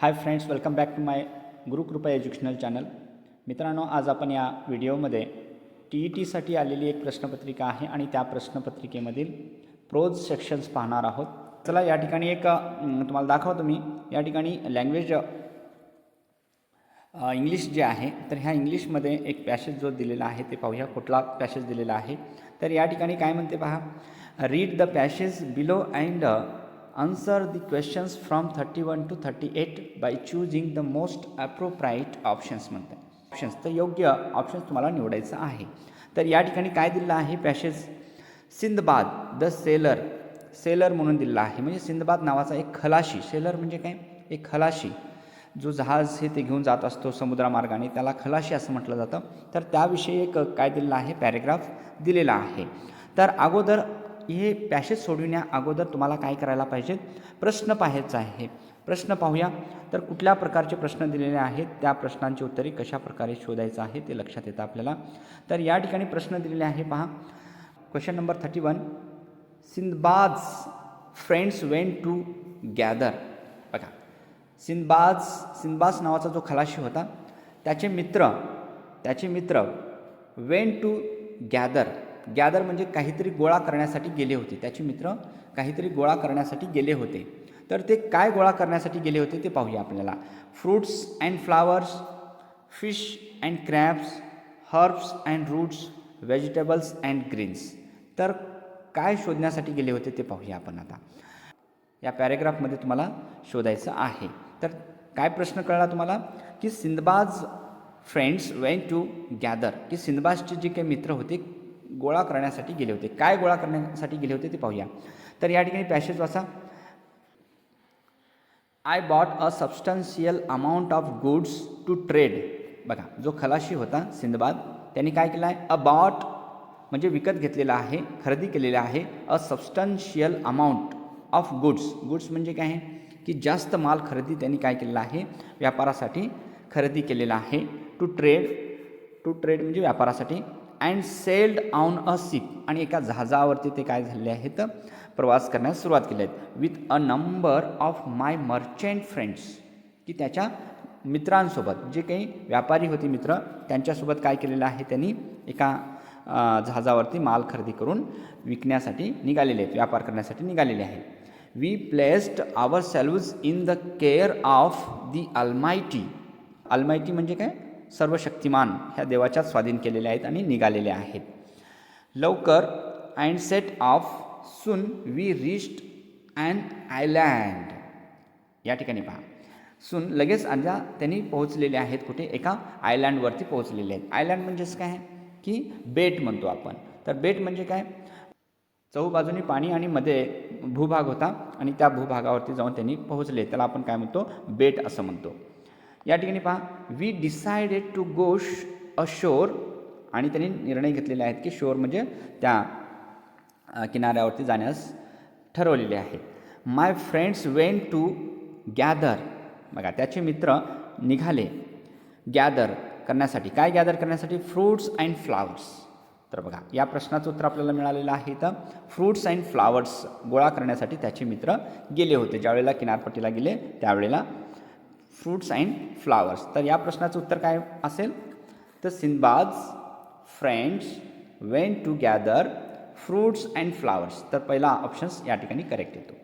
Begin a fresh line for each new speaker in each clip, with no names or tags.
Hi friends welcome back to my Gurukripa educational channel मित्रांनो आज आपण या व्हिडिओमध्ये टी ई टीसाठी आलेली एक प्रश्नपत्रिका आहे आणि त्या प्रश्नपत्रिकेमधील प्रोज सेक्शन्स पाहणार आहोत. चला या ठिकाणी एक तुम्हाला दाखवतो मी. या ठिकाणी लँग्वेज इंग्लिश जे आहे तर ह्या इंग्लिशमध्ये एक पॅसेज जो दिलेला आहे ते पाहूया. कुठला पॅसेज दिलेला आहे? तर या ठिकाणी काय म्हणते पहा? Read the passage below and answer the questions from thirty one to thirty eight by choosing the most appropriate options म्हणते. ऑप्शन्स तर योग्य ऑप्शन्स तुम्हाला निवडायचं आहे. तर या ठिकाणी काय दिलं आहे? Passage Sindbad the sailor sailor म्हणून दिलं आहे. म्हणजे सिंदबाद नावाचा एक खलाशी. सेलर म्हणजे काय? एक खलाशी. जो जहाज हे ते घेऊन जात असतो समुद्रामार्गाने. त्याला खलाशी असं म्हटलं जातं. तर त्याविषयी एक काय दिलेलं आहे? पॅरेग्राफ दिलेला आहे. तर अगोदर हे पॅसेज सोडविण्या अगोदर तुम्हाला काय करायला पाहिजे? प्रश्न पाहायचा आहे. प्रश्न पाहूया. तर कुठल्या प्रकारचे प्रश्न दिलेले आहेत? त्या प्रश्नांची उत्तरे कशा प्रकारे शोधायचं आहे ते लक्षात येतं आपल्याला. तर या ठिकाणी प्रश्न दिलेले आहे पहा. Question number thirty one Sindbad's friends went to gather बघा. सिंदबाज सिंदबाज नावाचा जो खलाशी होता त्याचे मित्र त्याचे मित्र वेन टू गॅदर गॅदर म्हणजे काहीतरी गोळा करण्यासाठी गेले होते. त्याचे मित्र काहीतरी गोळा करण्यासाठी गेले होते. तर ते काय गोळा करण्यासाठी गेले होते ते पाहूया आपल्याला. Fruits and flowers fish and crabs herbs and roots vegetables and greens तर काय शोधण्यासाठी गेले होते ते पाहूया आपण आता. या पॅरेग्राफमध्ये तुम्हाला शोधायचं आहे. तर काय प्रश्न कळला तुम्हाला? की Sindbad's friends went to gather की सिंदबाजचे जे काही मित्र होते गोळा करण्यासाठी गेले होते. काय गोळा करण्यासाठी गेले होते ते पाहूया. तर या ठिकाणी पॅसेज वाचा. I bought a substantial amount of goods to trade बघा जो खलाशी होता सिंदबाद त्यांनी काय केलं आहे? अ बॉट म्हणजे विकत घेतलेला आहे खरेदी केलेला आहे a substantial amount of goods goods म्हणजे काय आहे? की जास्त माल खरेदी त्यांनी काय केलेला आहे? व्यापारासाठी खरेदी केलेला आहे. टू ट्रेड टू ट्रेड म्हणजे व्यापारासाठी and sailed on a ship आणि एका जहाजावरती ते काय झालेले आहेत? प्रवास करण्यास सुरुवात केली आहेत. With a number of my merchant friends की त्याच्या मित्रांसोबत. जे काही व्यापारी होते मित्र त्यांच्यासोबत काय केलेलं आहे त्यांनी? एका जहाजावरती माल खरेदी करून विकण्यासाठी निघालेले आहेत. व्यापार करण्यासाठी निघालेले आहे we placed ourselves in the care of the almighty almighty म्हणजे काय? सर्व शक्तिमान ह्या देवाच्या स्वाधीन केलेल्या आहेत आणि निघालेल्या आहेत. लवकर and set off soon we reached and island या ठिकाणी पहा. सून लगेच आता त्यांनी पोहोचलेले आहेत कुठे? एका आयलँडवरती पोहोचलेले आहेत. आयलँड म्हणजेच काय? की बेट म्हणतो आपण. तर बेट म्हणजे काय? चहूबाजूनी पाणी आणि मध्ये भूभाग होता आणि त्या भूभागावरती जाऊन त्यांनी पोहोचले. त्याला आपण काय म्हणतो? बेट असं म्हणतो. या ठिकाणी पहा. We decided to go ashore आणि त्यांनी निर्णय घेतलेले आहेत की शोर म्हणजे त्या किनाऱ्यावरती जाण्यास ठरवलेले आहे. My friends went to gather बघा त्याचे मित्र निघाले. गॅदर करण्यासाठी. काय गॅदर करण्यासाठी? फ्रूट्स अँड फ्लावर्स तर बघा या प्रश्नाचं उत्तर आपल्याला मिळालेलं आहे तर फ्रूट्स अँड फ्लावर्स गोळा करण्यासाठी त्याचे मित्र गेले होते. ज्यावेळेला किनारपट्टीला गेले त्यावेळेला फ्रूट्स अँड फ्लावर्स तर या प्रश्नाचं उत्तर काय असेल? तर Sindbad's friends went to gather fruits and flowers तर पहिला ऑप्शन्स या ठिकाणी करेक्ट येतो.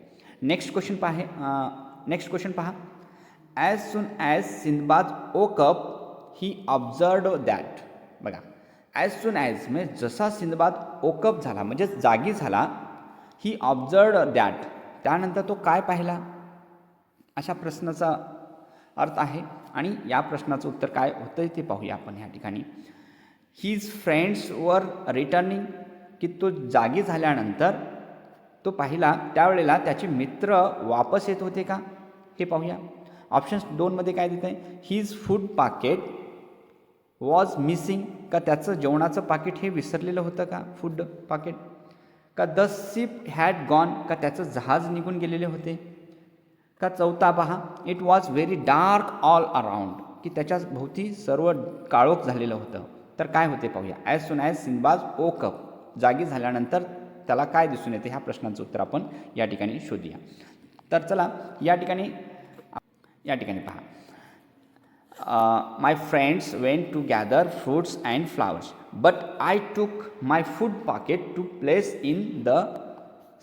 नेक्स्ट क्वेश्चन पाहे नेक्स्ट क्वेश्चन पहा. As soon as Sindbad woke up he observed that बघा. ॲज सून ॲज म्हणजे जसा सिंदबाद ओकअप झाला म्हणजे जागी झाला ही ऑब्झर्ड दॅट त्यानंतर तो काय पाहिला? अशा प्रश्नाचा अर्थ आहे. आणि या प्रश्नाचं उत्तर काय होतं ते पाहूया आपण ह्या ठिकाणी. हीज फ्रेंड्स वर रिटर्निंग की तो जागी झाल्यानंतर तो पाहिला त्यावेळेला त्याचे मित्र वापस येत होते का? हे पाहूया. ऑप्शन्स दोनमध्ये काय देत आहे his food packet was missing का त्याचं जेवणाचं पाकिट हे विसरलेलं होतं का? फूड पाकेट का द सिप हॅड गॉन का त्याचं जहाज निघून गेलेले होते? का चौथा पहा it was very dark all around की त्याच्या भोवती सर्व काळोख झालेलं होतं. तर काय होते पाहूया. ॲज सुन ॲज सिंबाज ओ कप जागी झाल्यानंतर त्याला काय दिसून येते? ह्या प्रश्नाचं उत्तर आपण या ठिकाणी शोधूया. तर चला या ठिकाणी या ठिकाणी पहा. My friends went to gather fruits and flowers but I took my food packet to place in the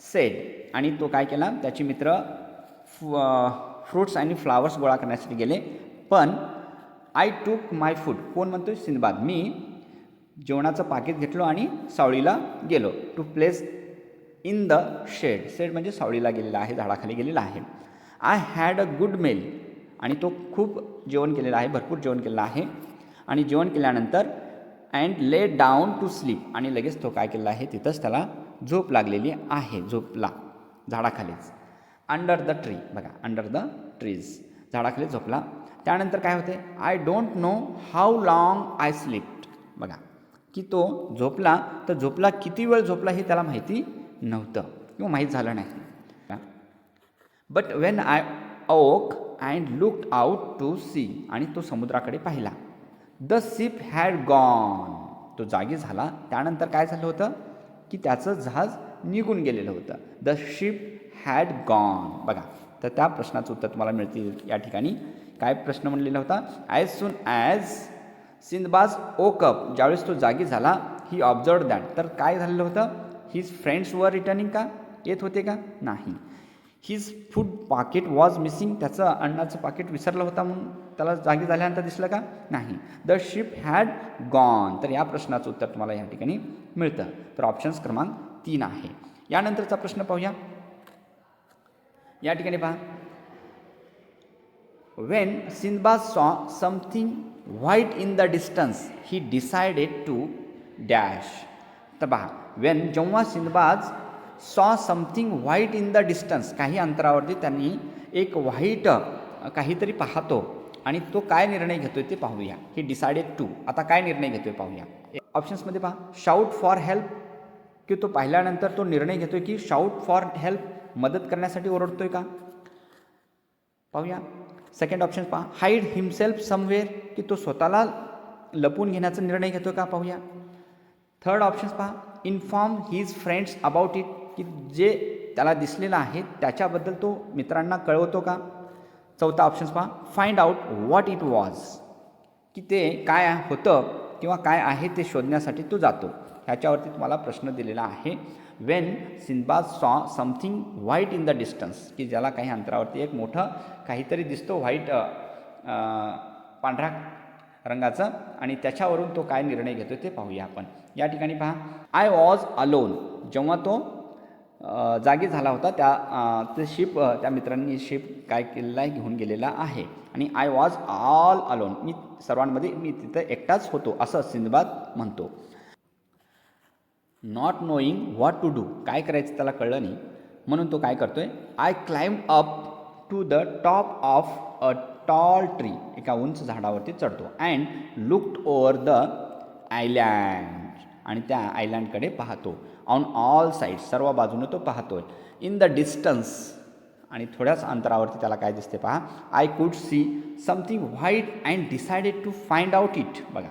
shade आणि तो काय केला? त्याचे मित्र फ्रूट्स uh, आणि फ्लावर्स गोळा करण्यासाठी गेले. पण आय टूक माय फूड कोण म्हणतो सिंदबाद. मी जेवणाचं पाकिट घेतलो आणि सावळीला गेलो. To place in the shade shade म्हणजे सावळीला गेलेला आहे झाडाखाली गेलेला आहे. I had a good meal आणि तो खूप जेवण केलेला आहे भरपूर जेवण केलेलं आहे. आणि जेवण केल्यानंतर अँड ले डाऊन टू स्लीप आणि लगेच तो काय केलेला आहे? तिथंच त्याला झोप लागलेली आहे. झोपला. झाडाखालीच. अंडर द ट्री बघा अंडर द ट्रीज झाडाखाली झोपला. त्यानंतर काय होते? I don't know how long I slept बघा की तो झोपला तर झोपला किती वेळ झोपला हे त्याला माहिती नव्हतं. किंवा माहीत झालं नाही. But when I woke and look out to sea आणि तो समुद्राकडे पाहिला द शिप हॅड गॉन तो जागी झाला. त्यानंतर काय झालं होतं? की त्याचं जहाज निघून गेलेलं होतं. द शिप हॅड गॉन बघा तर त्या प्रश्नाचं उत्तर तुम्हाला मिळतील या ठिकाणी. काय प्रश्न म्हणलेला होता? ॲज सून ॲज सिंधबाज ओकअप ज्यावेळेस तो जागी झाला ही ऑब्झर्व दॅट तर काय झालेलं होतं? हिज फ्रेंड्स वर रिटर्निंग का? येत होते का? नाही. His food packet was missing त्याचं अन्नाचं पाकिट विसरलं होता म्हणून त्याला जागी झाल्यानंतर दिसलं का? नाही. द शिप हॅड गॉन तर या प्रश्नाचं उत्तर तुम्हाला या ठिकाणी मिळतं. तर ऑप्शन्स क्रमांक तीन आहे. यानंतरचा प्रश्न पाहूया. या ठिकाणी पहा. When Sindbad saw something white in the distance he decided to dash तर पहा वेन जेव्हा Sindbad saw something white in the distance काही अंतरावरती त्यांनी एक व्हाईट काहीतरी पाहतो आणि तो काय निर्णय घेतोय ते पाहूया. ही डिसायडेड टू आता काय निर्णय घेतोय पाहूया. ऑप्शन्समध्ये पहा शाऊट फॉर हेल्प की तो पाहिल्यानंतर तो निर्णय घेतोय की शाऊट फॉर हेल्प मदत करण्यासाठी ओरडतोय का? पाहूया. सेकंड ऑप्शन पहा. हाईड हिमसेल्फ समवेअर की तो स्वतःला लपून घेण्याचा निर्णय घेतो का? पाहूया. थर्ड ऑप्शन्स पहा. Inform his friends about it की जे त्याला दिसलेलं आहे त्याच्याबद्दल तो मित्रांना कळवतो का? चौथा ऑप्शन्स पहा. Find out what it was की ते काय होतं किंवा काय आहे ते शोधण्यासाठी तो जातो. ह्याच्यावरती तुम्हाला प्रश्न दिलेला आहे. When Sindbad saw something white in the distance की ज्याला काही अंतरावरती एक मोठं काहीतरी दिसतो व्हाईट पांढऱ्या रंगाचं आणि त्याच्यावरून तो काय निर्णय घेतो ते पाहूया आपण. या ठिकाणी पहा. आय वॉज अलोन जेव्हा तो जागी झाला होता त्या ते शिप त्या मित्रांनी शिप काय केलेला आहे घेऊन गेलेला आहे. आणि आय वॉज ऑल अलोन मी सर्वांमध्ये मी तिथं एकटाच होतो असं सिंदबाद म्हणतो. Not knowing what to do काय करायचं त्याला कळलं नाही. म्हणून तो काय करतोय? I climb up to the top of a tall tree एका उंच झाडावरती चढतो. And looked over the island आणि त्या आयलँडकडे पाहतो. ऑन ऑल साईड सर्व बाजूने तो पाहतोय. इन द डिस्टन्स आणि थोड्याच अंतरावरती त्याला काय दिसते पहा? I could see something white and decided to find out it बघा.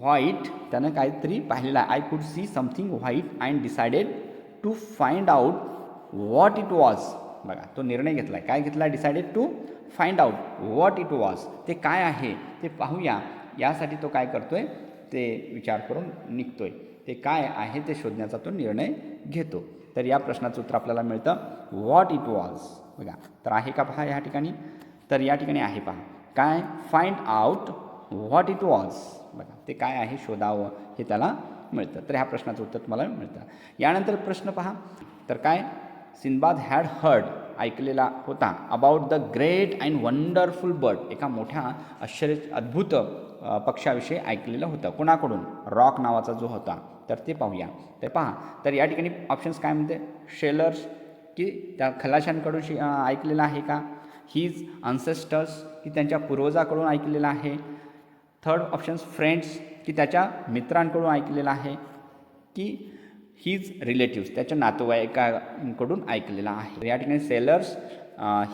व्हाईट त्यानं काहीतरी पाहिलेलं आहे. I could see something white and decided to find out what it was बघा तो निर्णय घेतला आहे काय घेतला? Decided to find out what it was ते काय आहे? ते पाहूया. यासाठी तो काय करतो आहे ते विचार करून निघतो आहे ते काय आहे? ते शोधण्याचा तो निर्णय घेतो. तर या प्रश्नाचं उत्तर आपल्याला मिळतं. व्हॉट इट वॉज बघा तर आहे का पहा या ठिकाणी? तर या ठिकाणी आहे पहा. काय? Find out what it was ते काय आहे शोधावं हे त्याला मिळतं. तर ह्या प्रश्नाचं उत्तर तुम्हाला मिळतं. यानंतर प्रश्न पहा. तर काय? सिनबाद हॅड हर्ड ऐकलेला होता. About the great and wonderful bird एका मोठ्या आश्चर्य अद्भुत पक्षाविषयी ऐकलेलं होतं. कोणाकडून? रॉक नावाचा जो होता. तर ते पाहूया. तर पहा. तर या ठिकाणी ऑप्शन्स काय म्हणते? शेलर्स की त्या खलाशांकडून शि ऐकलेलं आहे का? हीज अन्सेस्टर्स की त्यांच्या पूर्वजाकडून ऐकलेलं आहे? थर्ड ऑप्शन्स फ्रेंड्स की त्याच्या मित्रांकडून ऐकलेलं आहे की हीज रिलेटिव्स त्याच्या नातेवाईकांकडून ऐकलेला आहे. Uh, या ठिकाणी sailors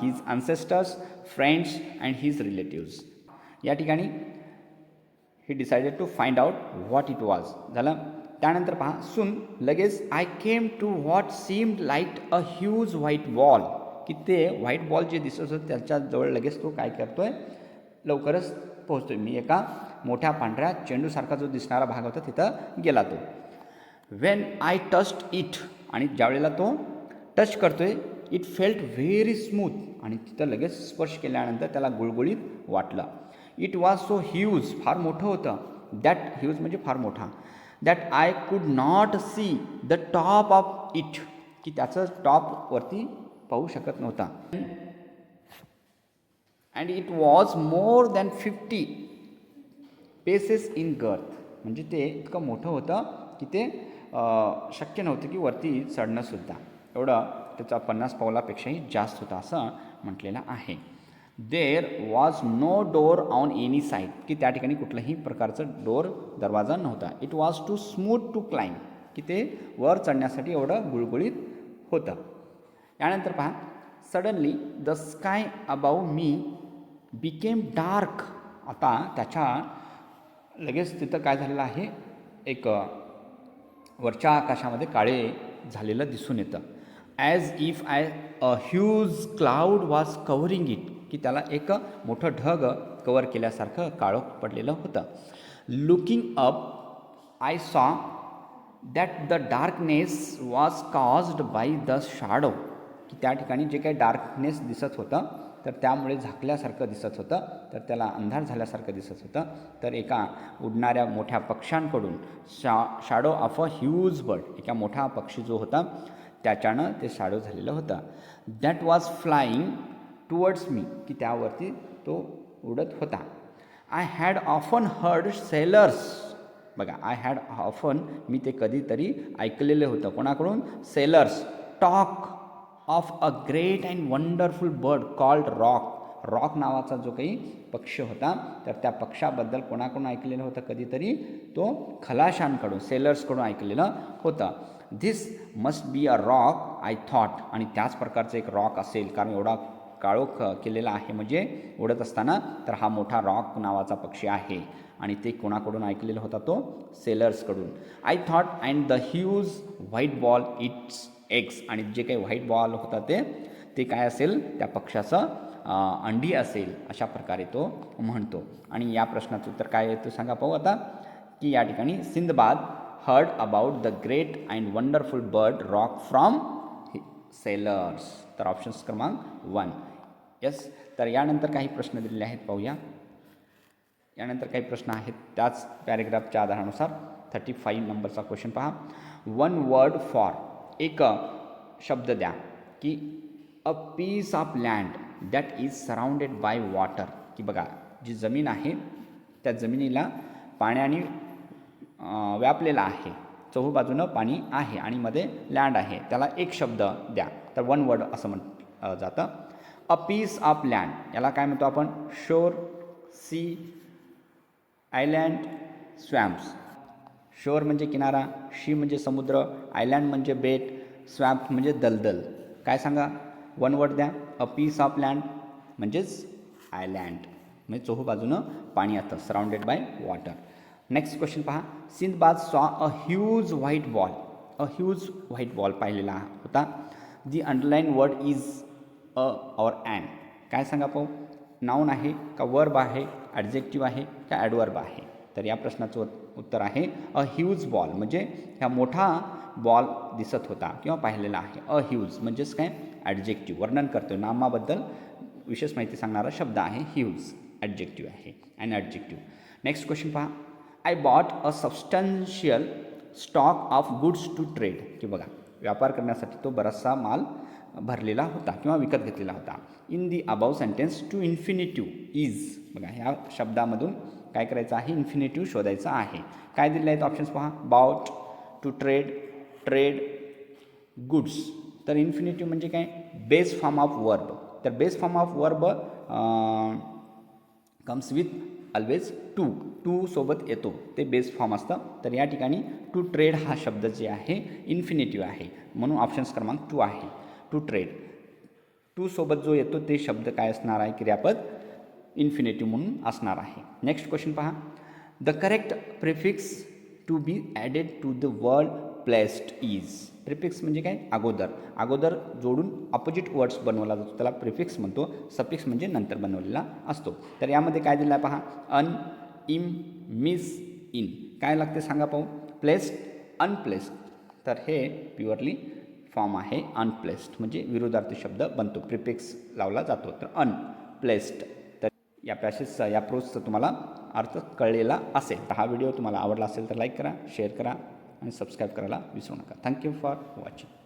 his ancestors friends and his relatives या ठिकाणी he decided to find out what it was झालं? त्यानंतर पहा सून लगेच I came to what seemed like a huge white wall की ते व्हाईट बॉल जे दिसत होतं त्याच्याजवळ लगेच तो काय करतो आहे लवकरच पोहोचतो मी एका मोठ्या पांढऱ्या चेंडूसारखा जो दिसणारा भाग होता तिथं गेला तो. वेन आय टस्ट इट आणि ज्यावेळेला तो टच करतो आहे इट फेल्ट व्हेरी स्मूथ आणि तिथं लगेच स्पर्श केल्यानंतर त्याला गुळगुळीत वाटलं. इट वॉज सो ह्यूज फार मोठं होतं. दॅट ह्यूज म्हणजे फार मोठा. That I could not see the top of it की त्याचं टॉपवरती पाहू शकत नव्हता. And it was more than fifty paces in girth म्हणजे ते इतकं मोठं होतं की ते शक्य नव्हतं की वरती चढणंसुद्धा एवढं त्याचा पन्नास पावलापेक्षाही जास्त होता असं म्हटलेलं आहे. There was no door on any side की त्या ठिकाणी कुठल्याही प्रकारचं डोअर दरवाजा नव्हता. It was too smooth to climb की ते वर चढण्यासाठी एवढं गुळगुळीत होतं. यानंतर पहा. Suddenly the sky above me became dark आता त्याच्या लगेच तिथं काय झालेलं आहे? एक वरच्या आकाशामध्ये काळे झालेलं दिसून येतं. As if I a huge cloud was covering it की त्याला एक मोठं ढग कवर केल्यासारखं काळोख पडलेलं होतं. Looking up I saw that the darkness was caused by the shadow की त्या ठिकाणी जे काही डार्कनेस दिसत होतं तर त्यामुळे झाकल्यासारखं दिसत होतं. तर त्याला अंधार झाल्यासारखं दिसत होतं. तर एका उडणाऱ्या मोठ्या पक्ष्यांकडून शा shadow of a huge bird एका मोठा पक्षी जो होता त्याच्यानं ते शाडो झालेलं होतं. That was flying towards me की त्यावरती तो उडत होता. I had often heard sailors बघा आय हॅड ऑफन मी ते कधीतरी ऐकलेलं होतं. कोणाकडून? Sailors talk of a great and wonderful bird called roc roc नावाचा जो काही पक्ष होता तर त्या पक्षाबद्दल कोणाकडून ऐकलेलं होतं? कधीतरी तो खलाशांकडून सेलर्सकडून ऐकलेलं होतं. This must be a roc I thought आणि त्याच प्रकारचं एक रॉक असेल. कारण एवढा काळोख केलेला आहे म्हणजे उडत असताना तर हा मोठा रॉक नावाचा पक्षी आहे. आणि ते कोणाकडून ऐकलेला होता? तो सेलर्सकडून I thought and the huge white ball its eggs आणि जे काही व्हाईट बॉल होता ते ते काय असेल? त्या पक्षाचं अंडी असेल अशा प्रकारे तो म्हणतो. आणि या प्रश्नाचं उत्तर काय येतो सांगा पाहू आता. की या ठिकाणी Sinbad heard about the great and wonderful bird roc from sailors तर ऑप्शन्स क्रमांक वन येस तर यानंतर काही प्रश्न दिलेले आहेत पाहूया. यानंतर काही प्रश्न आहेत. त्याच पॅरेग्राफच्या आधारानुसार थर्टी फाईव्ह नंबरचा क्वेश्चन पहा. वन वर्ड फॉर एक शब्द द्या की a piece of land that is surrounded by water की बघा जी जमीन आहे त्या जमिनीला पाण्याने व्यापलेला आहे. चहूबाजूनं पाणी आहे आणि मध्ये लँड आहे. त्याला एक शब्द द्या. तर वन वर्ड असं म्हण जातं. अ पीस ऑफ लँड याला काय म्हणतो आपण? शोर सी आयलँड स्वॅम्प्स शोर म्हणजे किनारा शी म्हणजे समुद्र आयलँड म्हणजे बेट स्वॅम्प म्हणजे दलदल. काय सांगा? वन वर्ड द्या. अ पीस ऑफ लँड म्हणजेच आयलँड म्हणजे चोहू बाजूनं पाणी असतं surrounded by water next question पहा. Sinbad saw a huge white ball a huge white ball पाहिलेला होता. The underline word is a or and काय सांगा पाहू? नाऊन आहे का वर्ब आहे? ॲडजेक्टिव्ह आहे का ॲडवर्ब आहे? तर या प्रश्नाचं उत्तर आहे. अ ह्यूज बॉल म्हणजे ह्या मोठा बॉल दिसत होता किंवा पाहिलेला आहे. अ ह्यूज म्हणजेच काय? ॲडजेक्टिव्ह वर्णन करतो नामाबद्दल विशेष माहिती सांगणारा शब्द आहे ह्यूज ॲडजेक्टिव्ह आहे. अँड ॲडजेक्टिव्ह नेक्स्ट क्वेश्चन पहा. I bought a substantial stock of goods to trade की बघा. व्यापार करण्यासाठी तो बराचसा माल भरलेला होता किंवा विकत घेतलेला होता. In the above sentence to infinitive is बघा, ह्या शब्दामधून काय करायचं आहे? इन्फिनेटिव्ह शोधायचं आहे. काय दिले आहेत ऑप्शन्स पहा? Bout to trade trade goods तर इन्फिनेटिव्ह म्हणजे काय? बेस फॉर्म ऑफ वर्ब तर base form of verb comes with always to to सोबत येतो. ते बेस फॉर्म असतं. तर या ठिकाणी टू ट्रेड हा शब्द जे आहे इन्फिनेटिव्ह आहे. म्हणून ऑप्शन्स क्रमांक टू आहे. टू ट्रेड टू सोबत जो येतो ते शब्द काय असणार आहे? क्रियापद इन्फिनिटिव्ह म्हणून असणार आहे. नेक्स्ट क्वेश्चन पहा. The correct prefix to be added to the word placed is prefix म्हणजे काय? अगोदर. अगोदर जोडून ऑपोजिट वर्ड्स बनवला जातो. त्याला प्रिफिक्स म्हणतो. सफिक्स म्हणजे नंतर बनवलेला असतो. तर यामध्ये काय दिलं आहे पहा? अन इम मिस इन काय लागते सांगा पाहू? प्लेस्ड अनप्लेस्ड तर हे प्युअरली फॉर्म आहे. अनप्लेस्ड म्हणजे विरोधार्थी शब्द बनतो. प्रिफिक्स लावला जातो. तर अनप्लेस्ड या पॅसेजचा या प्रोजचा तुम्हाला अर्थ कळलेला असेल. तर हा व्हिडिओ तुम्हाला आवडला असेल तर लाईक करा शेअर करा आणि सबस्क्राईब करायला विसरू नका. Thank you for watching